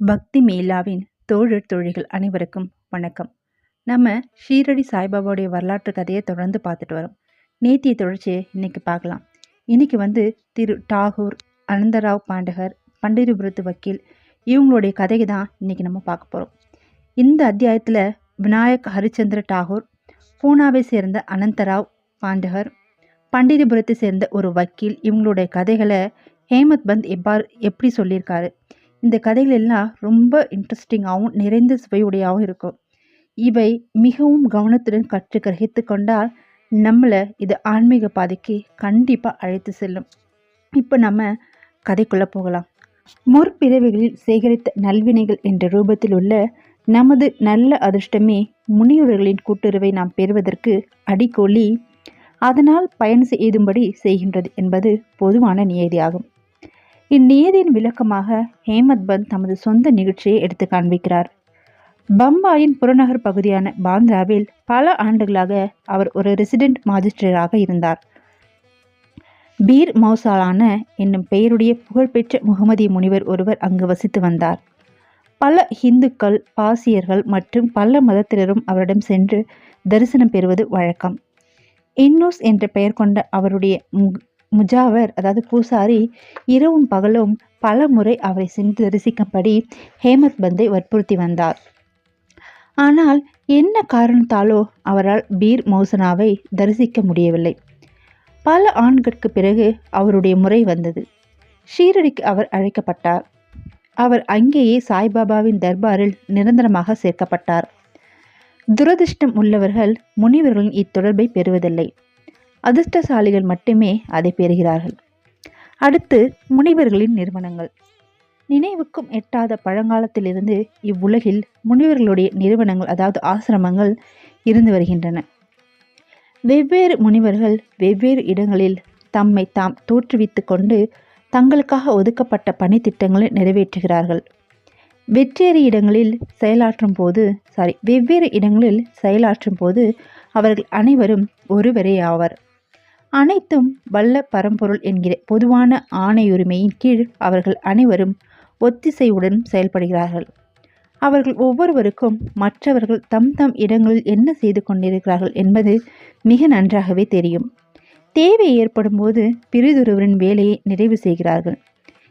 பக்தி மேலாவின் தோழர் தோழிகள் அனைவருக்கும் வணக்கம். நம்ம ஷீரடி சாய்பாபாவுடைய வரலாற்று கதையை தொடர்ந்து பார்த்துட்டு வரோம். நேத்திய தொடர்ச்சியை இன்னைக்கு பார்க்கலாம். இன்னைக்கு வந்து திரு டாகூர் அனந்தராவ் பாண்டகர் பண்டிரிபுரத்து வக்கீல் இவங்களுடைய கதையை தான் இன்னைக்கு நம்ம பார்க்க போகிறோம் இந்த அத்தியாயத்தில் விநாயக் ஹரிச்சந்திர டாகூர் பூனாவை சேர்ந்த அனந்தராவ் பாண்டகர் பண்டிரிபுரத்தை சேர்ந்த ஒரு வக்கீல் இவங்களுடைய கதைகளை ஹேமத் பந்த் எவ்வாறு எப்படி சொல்லியிருக்காரு? இந்த கதைகள் எல்லாம் ரொம்ப இன்ட்ரெஸ்டிங்காகவும் நிறைந்த சுவையுடையாகவும் இருக்கும். இவை மிகவும் கவனத்துடன் கற்று கிரகித்து கொண்டால் நம்மளை இது ஆன்மீக பாதைக்கு கண்டிப்பாக அழைத்து செல்லும். இப்போ நம்ம கதைக்குள்ளே போகலாம். முற்பிறவிகளில் சேகரித்த நல்வினைகள் என்ற ரூபத்தில் உள்ள நமது நல்ல அதிர்ஷ்டமே முனிவர்களின் கூட்டுறவை நாம் பெறுவதற்கு அடிக்கோலி. அதனால் பயன் செய்யும்படி செய்கின்றது என்பது பொதுவான நியதியாகும். இந்நியதியின் விளக்கமாக ஹேமத் பந்த் தமது சொந்த நிகழ்ச்சியை எடுத்து காண்பிக்கிறார். பம்பாயின் புறநகர் பகுதியான பாந்திராவில் பல ஆண்டுகளாக அவர் ஒரு ரெசிடென்ட் மாஜிஸ்ட்ரேட்டாக இருந்தார். பீர் மௌசாலான என்னும் பெயருடைய புகழ்பெற்ற முகமதிய முனிவர் ஒருவர் அங்கு வசித்து வந்தார். பல இந்துக்கள் பாசியர்கள் மற்றும் பல மதத்தினரும் அவரிடம் சென்று தரிசனம் பெறுவது வழக்கம். இன்னூஸ் என்ற பெயர் கொண்ட அவருடைய முஜாவர் அதாவது பூசாரி இரவும் பகலும் பல முறை அவரை சென்று தரிசிக்கும்படி ஹேமத் பந்தை வற்புறுத்தி வந்தார். ஆனால் என்ன காரணத்தாலோ அவரால் பீர் மௌசனாவை தரிசிக்க முடியவில்லை. பல ஆண்களுக்கு பிறகு அவருடைய முறை வந்தது. ஷீரடிக்கு அவர் அழைக்கப்பட்டார். அவர் அங்கேயே சாய்பாபாவின் தர்பாரில் நிரந்தரமாக சேர்க்கப்பட்டார். துரதிர்ஷ்டம் உள்ளவர்கள் முனிவர்களின் இத்தொடர்பை பெறுவதில்லை. அதிர்ஷ்டசாலிகள் மட்டுமே அதை பெறுகிறார்கள். அடுத்து முனிவர்களின் நிறுவனங்கள். நினைவுக்கும் எட்டாத பழங்காலத்திலிருந்து இவ்வுலகில் முனிவர்களுடைய நிறுவனங்கள் அதாவது ஆசிரமங்கள் இருந்து வருகின்றன. வெவ்வேறு முனிவர்கள் வெவ்வேறு இடங்களில் தம்மை தாம் தோற்றுவித்து கொண்டு தங்களுக்காக ஒதுக்கப்பட்ட பணித்திட்டங்களை நிறைவேற்றுகிறார்கள். வெற்றேறு இடங்களில் செயலாற்றும் போது சாரி வெவ்வேறு இடங்களில் செயலாற்றும் போது அவர்கள் அனைவரும் ஒருவரே ஆவர். அனைத்தும் வல்ல பரம்பொருள் என்கிற பொதுவான ஆணையுரிமையின் கீழ் அவர்கள் அனைவரும் ஒத்திசைவுடன் செயல்படுகிறார்கள். அவர்கள் ஒவ்வொருவருக்கும் மற்றவர்கள் தம் தம் இடங்களில் என்ன செய்து கொண்டிருக்கிறார்கள் என்பது மிக நன்றாகவே தெரியும். தேவை ஏற்படும் போது பிரிதொருவரின் வேலையை நிறைவு செய்கிறார்கள்.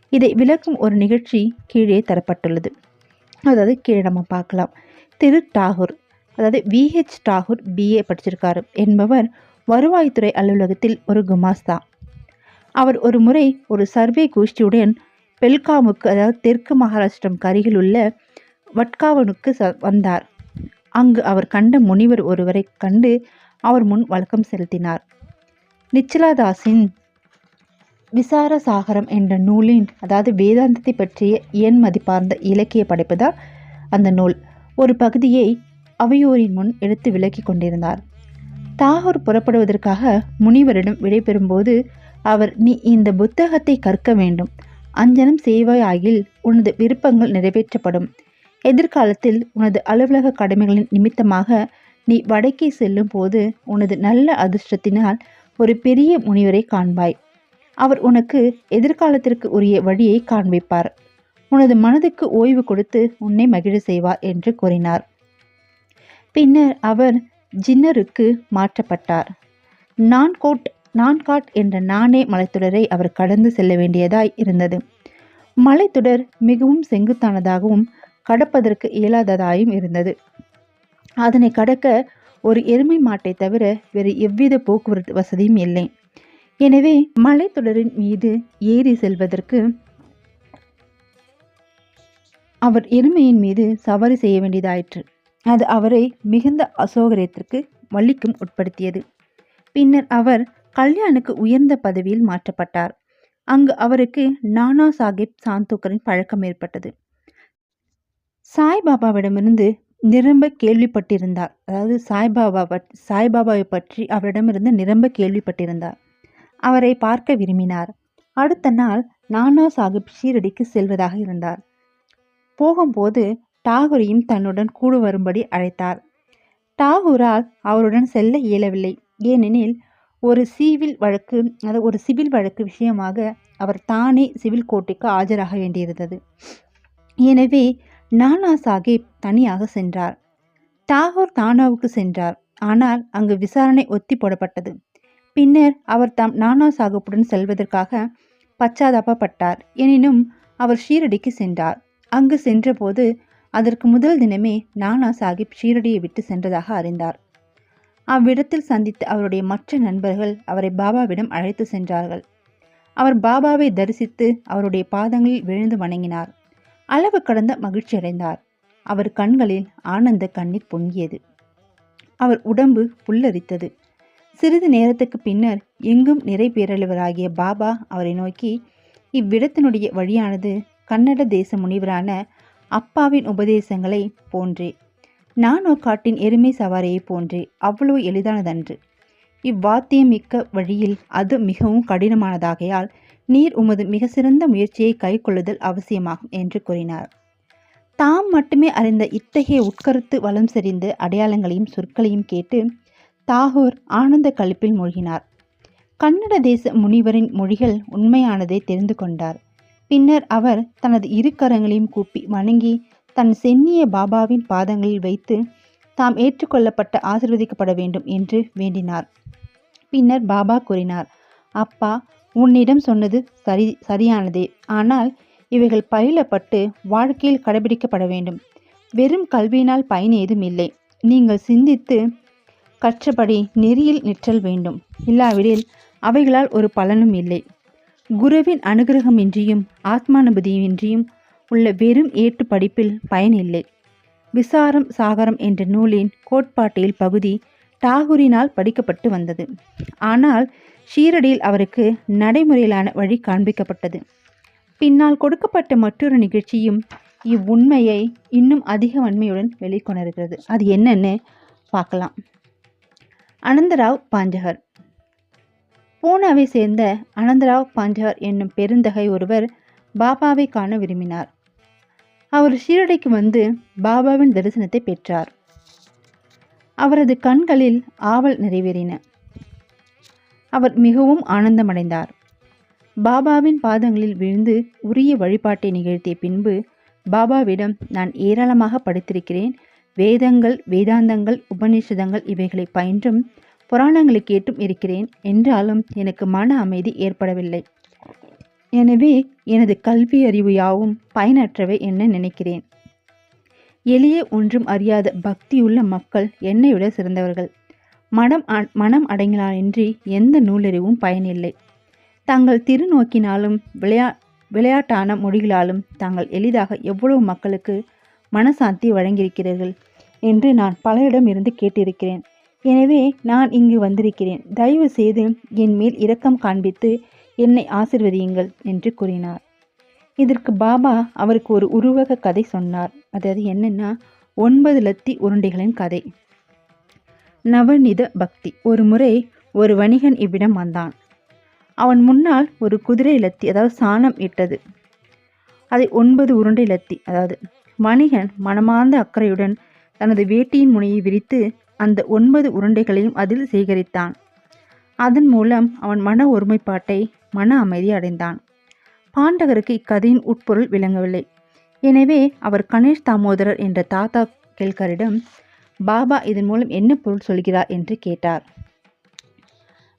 இதை விளக்கும் ஒரு நிகழ்ச்சி கீழே தரப்பட்டுள்ளது. அதாவது கீழே நம்ம பார்க்கலாம். திரு டாகூர் அதாவது விஹெச் டாகூர் பிஏ படிச்சிருக்காரு. என்பவர் வருவாய்த்துறை அலுவலகத்தில் ஒரு குமாஸ்தா. அவர் ஒரு முறை ஒரு சர்வே கோஷ்டியுடன் பெல்காமுக்கு அதாவது தெற்கு மகாராஷ்டிரம் கருகில் உள்ள வட்காவனுக்கு ச வந்தார். அங்கு அவர் கண்ட முனிவர் ஒருவரை கண்டு அவர் முன் வழக்கம் செலுத்தினார். நிச்சலாதாஸின் விசார சாகரம் என்ற நூலின் அதாவது வேதாந்தத்தை பற்றிய இயன் மதிப்பார்ந்த இலக்கிய படைப்பு தான் அந்த நூல். ஒரு பகுதியை அவையோரின் முன் எடுத்து விளக்கி கொண்டிருந்தார். தாகூர் புறப்படுவதற்காக முனிவரிடம் விடைபெறும்போது அவர் நீ இந்த புத்தகத்தை கற்க வேண்டும். அஞ்சனம் செய்வாயாகில் உனது விருப்பங்கள் நிறைவேற்றப்படும். எதிர்காலத்தில் உனது அலுவலக கடமைகளின் நிமித்தமாக நீ வடக்கே செல்லும் போது உனது நல்ல அதிர்ஷ்டத்தினால் ஒரு பெரிய முனிவரை காண்பாய். அவர் உனக்கு எதிர்காலத்திற்கு உரிய வழியை காண்பிப்பார். உனது மனதுக்கு ஓய்வு கொடுத்து உன்னை மகிழ செய்வார் என்று கூறினார். பின்னர் அவர் ஜின்னருக்கு மாற்றப்பட்டார். நான்கோட் நான்காட் என்ற நானே மலைத்தொடரை அவர் கடந்து செல்ல வேண்டியதாய் இருந்தது. மலைத்தொடர் மிகவும் செங்குத்தானதாகவும் கடப்பதற்கு இயலாததாயும் இருந்தது. அதனை கடக்க ஒரு எருமை மாட்டை தவிர வேறு எவ்வித போக்குவரத்து வசதியும் இல்லை. எனவே மலைத்தொடரின் மீது ஏறி செல்வதற்கு அவர் எருமையின் மீது சவாரி செய்ய வேண்டியதாயிற்று. அது அவரை மிகுந்த அசோகரியத்திற்கு மல்லிக்கும் உட்படுத்தியது. பின்னர் அவர் கல்யாணுக்கு உயர்ந்த பதவியில் மாற்றப்பட்டார். அங்கு அவருக்கு நானா சாஹிப் சாந்தோக்கரின் பழக்கம் ஏற்பட்டது. சாய்பாபாவிடமிருந்து நிரம்ப கேள்விப்பட்டிருந்தார். அதாவது சாய்பாபா பட் சாய்பாபாவை பற்றி அவரிடமிருந்து நிரம்ப கேள்விப்பட்டிருந்தார். அவரை பார்க்க விரும்பினார். அடுத்த நாள் நானா சாஹிப் ஷீரடிக்கு செல்வதாக இருந்தார். போகும்போது டாகூரையும் தன்னுடன் கூடு வரும்படி அழைத்தார். டாகூரால் அவருடன் செல்ல இயலவில்லை. ஏனெனில் ஒரு சிவில் வழக்கு அதாவது ஒரு சிவில் வழக்கு விஷயமாக அவர் தானே சிவில் கோர்ட்டுக்கு ஆஜராக வேண்டியிருந்தது. எனவே நானா சாஹிப் தனியாக சென்றார். டாகூர் தானாவுக்கு சென்றார். ஆனால் அங்கு விசாரணை ஒத்தி போடப்பட்டது. பின்னர் அவர் தாம் நானா சாஹிப்புடன் செல்வதற்காக பச்சாதாபப்பட்டார். எனினும் அவர் ஷீரடிக்கு சென்றார். அங்கு சென்றபோது அதற்கு முதல் தினமே நானா சாஹிப் ஷீரடியை விட்டு சென்றதாக அறிந்தார். அவ்விடத்தில் சந்தித்த அவருடைய மற்ற நண்பர்கள் அவரை பாபாவிடம் அழைத்து சென்றார்கள். அவர் பாபாவை தரிசித்து அவருடைய பாதங்களில் விழுந்து வணங்கினார். அளவு கடந்த மகிழ்ச்சி அடைந்தார். அவர் கண்களில் ஆனந்த கண்ணீர் பொங்கியது. அவர் உடம்பு புல்லரித்தது. சிறிது நேரத்துக்கு பின்னர் எங்கும் நிறை பேரழிவராகிய பாபா அவரை நோக்கி இவ்விடத்தினுடைய வழியானது கன்னட தேச முனிவரான அப்பாவின் உபதேசங்களை போன்றே. நானோ காட்டின் எருமை சவாரியை போன்றே அவ்வளவு எளிதானதன்று. இவ்வாத்தியம் மிக்க வழியில் அது மிகவும் கடினமானதாகையால் நீர் உமது மிக சிறந்த முயற்சியை கைக்கொள்ளுதல் அவசியமாகும் என்று கூறினார். தாம் மட்டுமே அறிந்த இத்தகைய உட்கருத்து வளம் செறிந்த அடையாளங்களையும் சொற்களையும் கேட்டு தாகூர் ஆனந்த கழிப்பில் மூழ்கினார். கன்னட தேச முனிவரின் மொழிகள் உண்மையானதை தெரிந்து கொண்டார். பின்னர் அவர் தனது இரு கரங்களையும் கூப்பி வணங்கி தன் சென்னிய பாபாவின் பாதங்களில் வைத்து தாம் ஏற்றுக்கொள்ளப்பட்ட ஆசிர்வதிக்கப்பட வேண்டும் என்று வேண்டினார். பின்னர் பாபா கூறினார் அப்பா உன்னிடம் சொன்னது சரி சரியானதே. ஆனால் இவைகள் பயிலப்பட்டு வாழ்க்கையில் கடைபிடிக்கப்பட வேண்டும். வெறும் கல்வியினால் பயன் ஏதும் இல்லை. நீங்கள் சிந்தித்து கற்றபடி நெறியில் நிற்றல் வேண்டும். இல்லாவிடில் அவைகளால் ஒரு பலனும் இல்லை. குருவின் அனுகிரகமின்றியும் ஆத்மானுபதியின்றியும் உள்ள வெறும் ஏட்டு படிப்பில் பயனில்லை. விசாரம் சாகரம் என்ற நூலின் கோட்பாட்டியல் பகுதி டாகூரினால் படிக்கப்பட்டு வந்தது. ஆனால் ஷீரடியில் அவருக்கு நடைமுறையிலான வழி காண்பிக்கப்பட்டது. பின்னால் கொடுக்கப்பட்ட மற்றொரு நிகழ்ச்சியும் இவ்வுண்மையை இன்னும் அதிக வன்மையுடன் வெளிக்கொணர்கிறது. அது என்னன்னு பார்க்கலாம். அனந்தராவ் பாஞ்சகர். பூனாவை சேர்ந்த அனந்தராவ் பாஞ்சகர் என்னும் பெருந்தகை ஒருவர் பாபாவை காண விரும்பினார். அவர் ஷீரடிக்கு வந்து பாபாவின் தரிசனத்தை பெற்றார். அவரது கண்களில் ஆவல் நிறைவேறின. அவர் மிகவும் ஆனந்தமடைந்தார். பாபாவின் பாதங்களில் விழுந்து உரிய வழிபாட்டை நிகழ்த்திய பின்பு பாபாவிடம் நான் ஏராளமாக படித்திருக்கிறேன். வேதங்கள் வேதாந்தங்கள் உபநிஷதங்கள் இவைகளை பயின்றும் புராணங்களை கேட்டும் இருக்கிறேன் என்றாலும் எனக்கு மன அமைதி ஏற்படவில்லை. எனவே எனது கல்வி அறிவு யாவும் பயனற்றவை என நினைக்கிறேன்? எளிய ஒன்றும் அறியாத பக்தியுள்ள மக்கள் என்னை விட சிறந்தவர்கள். மனம் அ- மனம் அடங்கினாலின்றி எந்த நூலறிவும் பயனில்லை. தங்கள் திருநோக்கினாலும் விளையா விளையாட்டான மொழிகளாலும் தாங்கள் எளிதாக எவ்வளவு மக்களுக்கு மனசாந்தி வழங்கியிருக்கிறீர்கள் என்று நான் பலரிடம் இருந்து கேட்டிருக்கிறேன். எனவே நான் இங்கு வந்திருக்கிறேன். தயவு செய்து என் மேல் இரக்கம் காண்பித்து என்னை ஆசிர்வதியுங்கள் என்று கூறினார். இதற்கு பாபா அவருக்கு ஒரு உருவக கதை சொன்னார். அதாவது என்னென்னா ஒன்பது லத்தி உருண்டைகளின் கதை. நவநித பக்தி. ஒரு முறை ஒரு வணிகன் இவ்விடம் வந்தான். அவன் முன்னால் ஒரு குதிரை லத்தி அதாவது சாணம் இட்டது. அதை ஒன்பது உருண்டை லத்தி அதாவது வணிகன் மனமார்ந்த அக்கறையுடன் தனது வேட்டியின் முனையை விரித்து அந்த ஒன்பது உருண்டைகளையும் அதில் சேகரித்தான். அதன் மூலம் அவன் மன ஒருமைப்பாட்டை மன அமைதி அடைந்தான். பாண்டகருக்கு இக்கதையின் உட்பொருள் விளங்கவில்லை. எனவே அவர் கணேஷ் தாமோதரர் என்ற தாத்தா கேள்கரிடம் பாபா இதன் மூலம் என்ன பொருள் சொல்கிறார்? என்று கேட்டார்.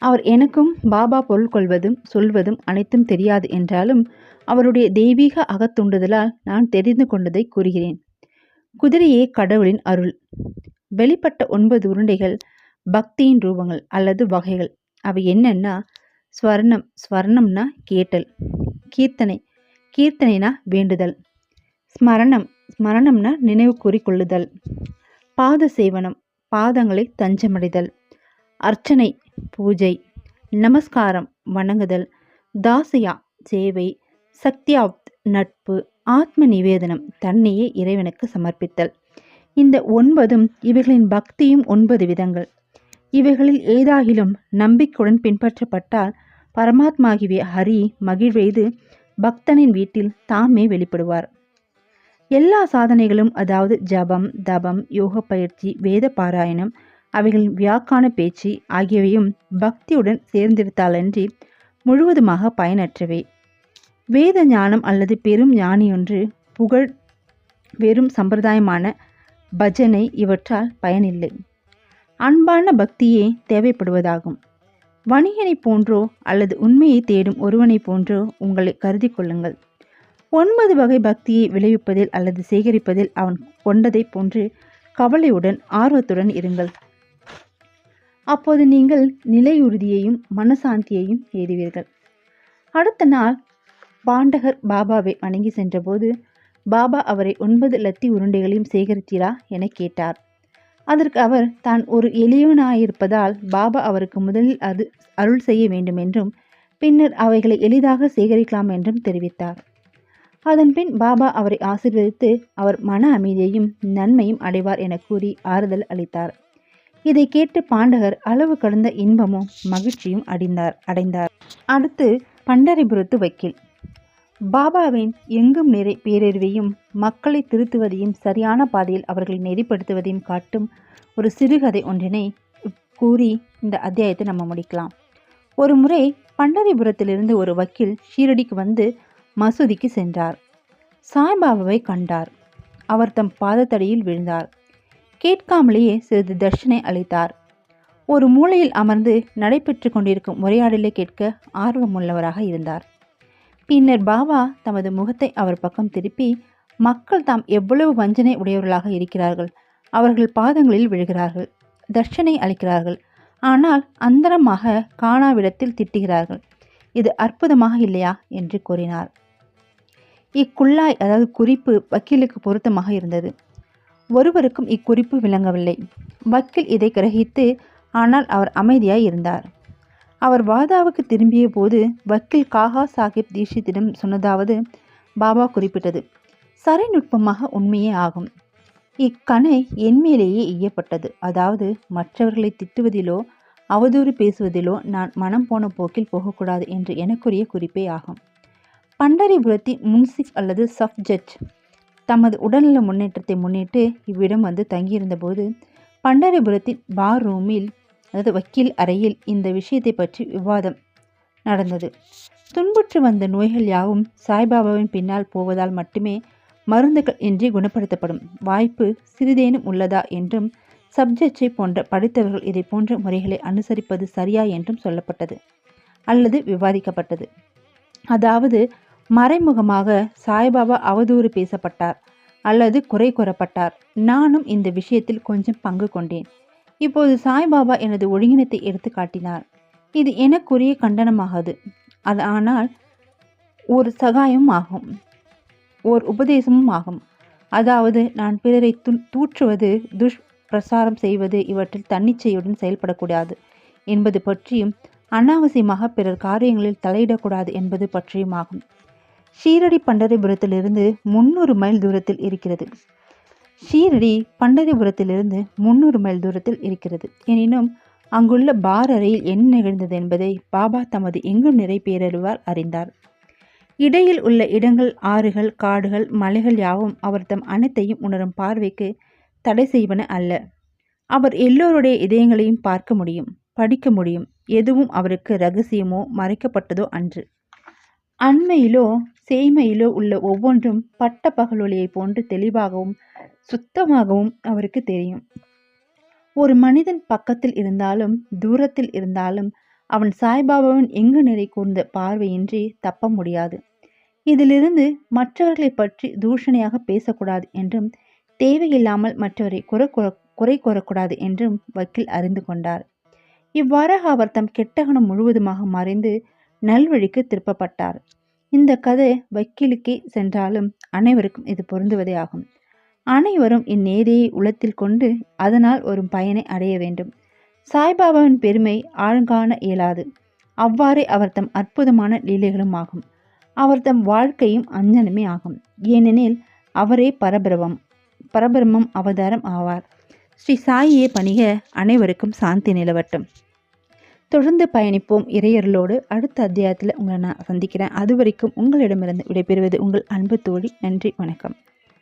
அவர் எனக்கும் பாபா பொருள் கொள்வதும் சொல்வதும் அனைத்தும் தெரியாது என்றாலும் அவருடைய தெய்வீக அகத்துண்டுதலால் நான் தெரிந்து கொண்டதை கூறுகிறேன். குதிரையே கடவுளின் அருள். வெளிப்பட்ட ஒன்பது உருண்டைகள் பக்தியின் ரூபங்கள் அல்லது வகைகள். அவை என்னன்னா ஸ்வர்ணம் ஸ்வர்ணம்னா கேட்டல் கீர்த்தனை கீர்த்தனைனா வேண்டுதல். ஸ்மரணம் ஸ்மரணம்னா நினைவு கூறிக்கொள்ளுதல். பாத சேவனம் பாதங்களை தஞ்சமடைதல். அர்ச்சனை பூஜை நமஸ்காரம் வணங்குதல். தாசையா சேவை சக்தியாப்த் நட்பு ஆத்ம நிவேதனம் தன்னையே இறைவனுக்கு சமர்ப்பித்தல். இந்த ஒன்பதும் இவைகளின் பக்தியும் ஒன்பது விதங்கள். இவைகளில் ஏதாகிலும் நம்பிக்கையுடன் பின்பற்றப்பட்டால் பரமாத்மாகிய ஹரி மகிழ்வெய்து பக்தனின் வீட்டில் தாமே வெளிப்படுவார். எல்லா சாதனைகளும் அதாவது ஜபம் தபம் யோக பயிற்சி வேத பாராயணம் அவைகளின் வியாக்கான பேச்சு ஆகியவையும் பக்தியுடன் சேர்ந்திருத்தாலன்றி முழுவதுமாக பயனற்றவை. வேத ஞானம் அல்லது பெரும் ஞானியொன்று புகழ் வெறும் சம்பிரதாயமான பஜனை இவற்றால் பயனில்லை. அன்பான பக்தியே தேவைப்படுவதாகும். வணிகனைப் போன்றோ அல்லது உண்மையை தேடும் ஒருவனைப் போன்றோ உங்களை கருதி கொள்ளுங்கள். ஒன்பது வகை பக்தியை விளைவிப்பதில் அல்லது சேகரிப்பதில் அவன் கொண்டதைப் போன்று கவலையுடன் ஆர்வத்துடன் இருங்கள். அப்போது நீங்கள் நிலையுறுதியையும் மனசாந்தியையும் ஏறுவீர்கள் அடுத்த நாள் பாண்டகர் பாபாவை வணங்கி சென்றபோது பாபா அவரை ஒன்பது லத்தி உருண்டைகளையும் சேகரித்தீரா? என கேட்டார். அதற்கு அவர் தான் ஒரு எளியவனாயிருப்பதால் பாபா அவருக்கு முதலில் அது அருள் செய்ய வேண்டும் என்றும் பின்னர் அவைகளை எளிதாக சேகரிக்கலாம் என்றும் தெரிவித்தார். அதன்பின் பாபா அவரை ஆசீர்வதித்து அவர் மன அமைதியையும் நன்மையும் அடைவார் என கூறி ஆறுதல் அளித்தார். இதை கேட்டு பாண்டகர் அளவு கடந்த இன்பமும் மகிழ்ச்சியும் அடைந்தார் அடைந்தார். அடுத்து பண்டரிபுரத்து வக்கீல். பாபாவின் எங்கும் நிறை பேரறிவையும் மக்களை திருத்துவதையும் சரியான பாதையில் அவர்களை நெறிப்படுத்துவதையும் காட்டும் ஒரு சிறுகதை ஒன்றினை கூறி இந்த அத்தியாயத்தை நம்ம முடிக்கலாம். ஒரு முறை பண்டரிபுரத்திலிருந்து ஒரு வக்கீல் ஷீரடிக்கு வந்து மசூதிக்கு சென்றார். சாய்பாபாவை கண்டார். அவர் தம் பாதத்தடியில் விழுந்தார். கேட்காமலேயே சிறிது தர்ஷனை அளித்தார் ஒரு மூலையில் அமர்ந்து நடைபெற்று கொண்டிருக்கும் உரையாடலை கேட்க ஆர்வமுள்ளவராக இருந்தார். பின்னர் பாபா தமது முகத்தை அவர் பக்கம் திருப்பி மக்கள் தாம் எவ்வளவு வஞ்சனை உடையவர்களாக இருக்கிறார்கள். அவர்கள் பாதங்களில் விழுகிறார்கள் தர்ஷனை அளிக்கிறார்கள். ஆனால் அந்தரமாக காணாவிடத்தில் திட்டுகிறார்கள். இது அற்புதமாக இல்லையா? என்று கூறினார். இக்குள்ளாய் அதாவது குறிப்பு வக்கீலுக்கு பொருத்தமாக இருந்தது. ஒருவருக்கும் இக்குறிப்பு விளங்கவில்லை. வக்கீல் இதை கிரகித்து ஆனால் அவர் அமைதியாய் இருந்தார். அவர் வாதாவுக்கு திரும்பிய போது வக்கீல் காகா சாஹிப் தீஷித்திடம் சொன்னதாவது பாபா குறிப்பிட்டது. சரைநுட்பமாக உண்மையே ஆகும். இக்கணை என் மேலேயே ஈயப்பட்டது அதாவது மற்றவர்களை திட்டுவதிலோ அவதூறு பேசுவதிலோ நான் மனம் போன போக்கில் போகக்கூடாது என்று எனக்குரிய குறிப்பே ஆகும். பண்டரிபுரத்தின் முன்சிப் அல்லது சப் ஜட்ஜ் தமது உடல்நல முன்னேற்றத்தை முன்னிட்டு இவ்விடம் வந்து தங்கியிருந்தபோது பண்டரிபுரத்தின் பார் ரூமில் அதாவது வக்கீல் அறையில் இந்த விஷயத்தை பற்றி விவாதம் நடந்தது. துன்புற்று வந்த நோய்கள் யாவும் சாய்பாபாவின் பின்னால் போவதால் மட்டுமே மருந்துகள் இன்றி குணப்படுத்தப்படும். வாய்ப்பு சிறிதேனும் உள்ளதா என்றும் சப்ஜெக்டை போன்ற படித்தவர்கள் இதை போன்ற முறைகளை அனுசரிப்பது சரியா என்றும் சொல்லப்பட்டது அல்லது விவாதிக்கப்பட்டது. அதாவது மறைமுகமாக சாய்பாபா அவதூறு பேசப்பட்டார் அல்லது குறை கூறப்பட்டார். நானும் இந்த விஷயத்தில் கொஞ்சம் பங்கு கொண்டேன். இப்போது சாய்பாபா எனது ஒழுங்கினத்தை எடுத்து காட்டினார் இது எனக்குரிய கண்டனமாகாது. அது ஆனால் ஒரு சகாயமும் ஆகும். ஓர் உபதேசமும் ஆகும். அதாவது நான் பிறரை து தூற்றுவது துஷ் பிரசாரம் செய்வது இவற்றில் தன்னிச்சையுடன் செயல்படக்கூடாது என்பது பற்றியும் அனாவசியமாக பிறர் காரியங்களில் தலையிடக்கூடாது என்பது பற்றியும் ஆகும். ஷீரடி பண்டரிபுரத்திலிருந்து முன்னூறு மைல் தூரத்தில் இருக்கிறது. ஷீரடி பண்டரிபுரத்திலிருந்து முன்னூறு மைல் தூரத்தில் இருக்கிறது. எனினும் அங்குள்ள பார் அறையில் என்ன நிகழ்ந்தது என்பதை பாபா தமது எங்கும் நிறை பேரறிவால் அறிந்தார். இடையில் உள்ள இடங்கள் ஆறுகள் காடுகள் மலைகள் யாவும் அவர் தம் அனைத்தையும் உணரும் பார்வைக்கு தடை செய்வன அல்ல. அவர் எல்லோருடைய இதயங்களையும் பார்க்க முடியும் படிக்க முடியும் எதுவும் அவருக்கு ரகசியமோ மறைக்கப்பட்டதோ அன்று. அண்மையிலோ சேய்மையிலோ உள்ள ஒவ்வொன்றும் பட்ட பகலொளியை போன்று தெளிவாகவும் சுத்தமாகவும் அவருக்கு தெரியும். ஒரு மனிதன் பக்கத்தில் இருந்தாலும் தூரத்தில் இருந்தாலும் அவன் சாய்பாபாவின் எங்கு நிறை கூர்ந்த பார்வையின்றி தப்ப முடியாது. இதிலிருந்து மற்றவர்களை பற்றி தூஷணையாக பேசக்கூடாது என்றும் தேவையில்லாமல் மற்றவரை குறை குறை கூறக்கூடாது என்றும் வக்கீல் அறிந்து கொண்டார். இவ்வாறாக அவர் தம் கெட்டகணம் முழுவதுமாக மறைந்து நல்வழிக்கு திருப்பப்பட்டார். இந்த கதை வக்கீலுக்கே சென்றாலும் அனைவருக்கும் இது பொருந்துவதே ஆகும். அனைவரும் இந்நேதியை உளத்தில் கொண்டு அதனால் ஒரு பயனை அடைய வேண்டும். சாய்பாபாவின் பெருமை ஆழ்காண இயலாது. அவ்வாறே அவர் தம் அற்புதமான லீலைகளும் ஆகும். அவர் தம் வாழ்க்கையும் அஞ்சனமே ஆகும். ஏனெனில் அவரே பரபிரமம் பரபிரமம் அவதாரம் ஆவார். ஸ்ரீ சாயியே பணிக அனைவருக்கும் சாந்தி நிலவட்டும். தொடர்ந்து பயணிப்போம் இறையர்களோடு அடுத்த அத்தியாயத்தில் உங்களை நான் சந்திக்கிறேன். அது வரைக்கும் உங்களிடமிருந்து விடைபெறுவது உங்கள் அன்பு தோழி. நன்றி வணக்கம்.